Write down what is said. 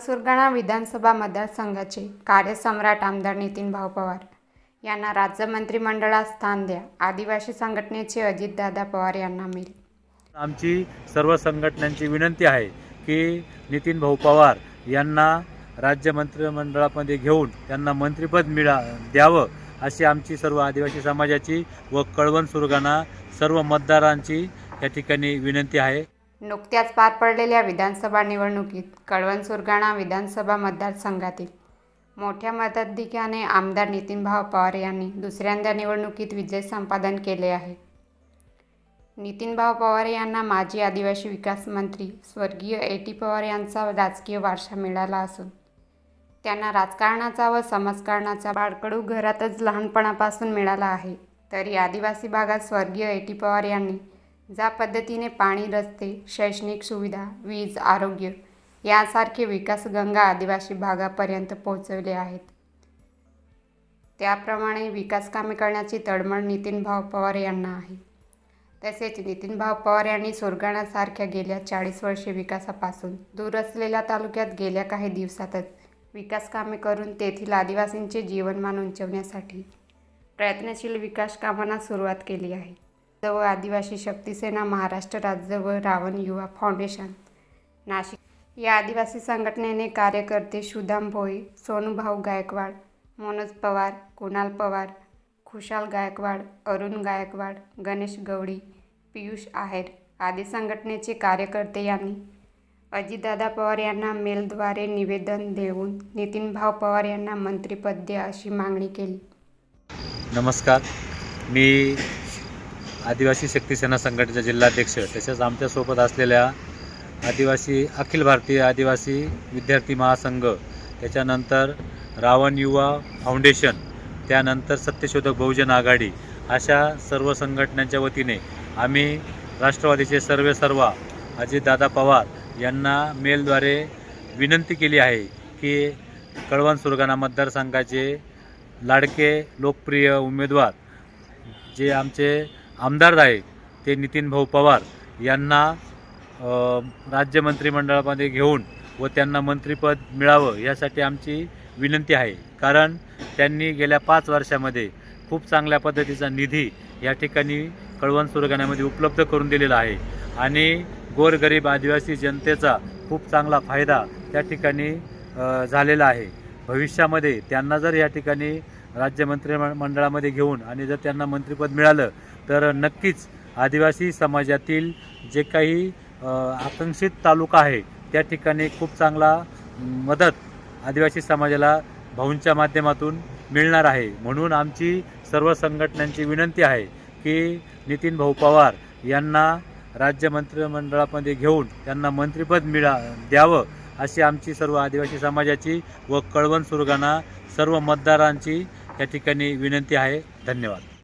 सुरगाणा विधानसभा मतदारसंघाचे कार्यसम्राट आमदार नितीन भाऊ पवार यांना राज्य मंत्रिमंडळात स्थान द्या. आदिवासी संघटनेचे अजितदादा पवार यांना मिळेल आमची सर्व संघटनांची विनंती आहे की नितीन भाऊ पवार यांना राज्य मंत्रिमंडळामध्ये घेऊन त्यांना मंत्रिपद मिळा द्यावं अशी आमची सर्व आदिवासी समाजाची व कळवण सुरगाणा सर्व मतदारांची या ठिकाणी विनंती आहे. नुकत्याच पार पडलेल्या विधानसभा निवडणुकीत कळवण सुरगाणा विधानसभा मतदारसंघातील मोठ्या मताधिक्याने आमदार नितीनभाऊ पवार यांनी दुसऱ्यांदा निवडणुकीत विजय संपादन केले आहे. नितीनभाऊ पवार यांना माजी आदिवासी विकास मंत्री स्वर्गीय ए. टी. पवार यांचा राजकीय वारसा मिळाला असून त्यांना राजकारणाचा व समाजकारणाचा बाळकडू घरातच लहानपणापासून मिळाला आहे. तरी आदिवासी भागात स्वर्गीय ए. टी. पवार यांनी ज्या पद्धतीने पाणी रस्ते शैक्षणिक सुविधा वीज आरोग्य यासारखे विकास गंगा आदिवासी भागापर्यंत पोहोचवले आहेत. त्याप्रमाणे विकास कामे करण्याची तळमळ नितीन भाऊ पवार यांना आहे. तसेच नितीन भाऊ पवार यांनी सुरगाणासारख्या गेल्या चाळीस वर्षे विकासापासून दूर असलेल्या तालुक्यात गेल्या काही दिवसातच विकास कामे करून तेथील आदिवासींचे जीवनमान उंचवण्यासाठी प्रयत्नशील विकास कामांना सुरुवात केली आहे. व आदिवासी शक्ती सेना महाराष्ट्र राज्य व रावण युवा फाउंडेशन नाशिक. या आदिवासी संघटनेने कार्यकर्ते सुदाम भोई सोनूभाऊ गायकवाड मनोज पवार कुणाल पवार खुशाल गायकवाड अरुण गायकवाड गणेश गवडी पियुष आहेर आदी संघटनेचे कार्यकर्ते यांनी अजितदादा पवार यांना मेलद्वारे निवेदन देऊन नितीनभाऊ पवार यांना मंत्रिपद द्या अशी मागणी केली. नमस्कार. मी आदिवासी शक्ती सेना संघटनेचा जिल्हाध्यक्ष तसेच आमच्यासोबत असलेल्या आदिवासी अखिल भारतीय आदिवासी विद्यार्थी महासंघ त्याच्यानंतर रावण युवा फाउंडेशन त्यानंतर सत्यशोधक बहुजन आघाडी अशा सर्व संघटनांच्या वतीने आम्ही राष्ट्रवादीचे सर्वे सर्वा अजितदादा पवार यांना मेलद्वारे विनंती केली आहे की कळवण सुरगाणा मतदारसंघाचे लाडके लोकप्रिय उमेदवार जे आमचे आमदार आहेत ते नितीन भाऊ पवार यांना राज्य मंत्रिमंडळामध्ये घेऊन व त्यांना मंत्रिपद मिळावं यासाठी आमची विनंती आहे. कारण त्यांनी गेल्या पाच वर्षामध्ये खूप चांगल्या पद्धतीचा निधी या ठिकाणी कळवण सुरगाण्यामध्ये उपलब्ध करून दिलेला आहे. आणि गोरगरीब आदिवासी जनतेचा खूप चांगला फायदा त्या ठिकाणी झालेला आहे. भविष्यामध्ये त्यांना जर या ठिकाणी राज्य मंत्रिमंडळामध्ये घेऊन आणि जर त्यांना मंत्रिपद मिळालं तर नक्कीच आदिवासी समाजातील जे काही आकांक्षित तालुका आहे त्या ठिकाणी खूप चांगला मदत आदिवासी समाजाला भाऊंच्या माध्यमातून मिळणार आहे. म्हणून आमची सर्व संघटनांची विनंती आहे की नितीन भाऊ पवार यांना राज्य मंत्रिमंडळामध्ये घेऊन त्यांना मंत्रिपद मिळा द्यावं. अशी आमची सर्व आदिवासी समाजाची व कळवण सुरगाणा सर्व मतदारांची या ठिकाणी विनंती आहे. धन्यवाद.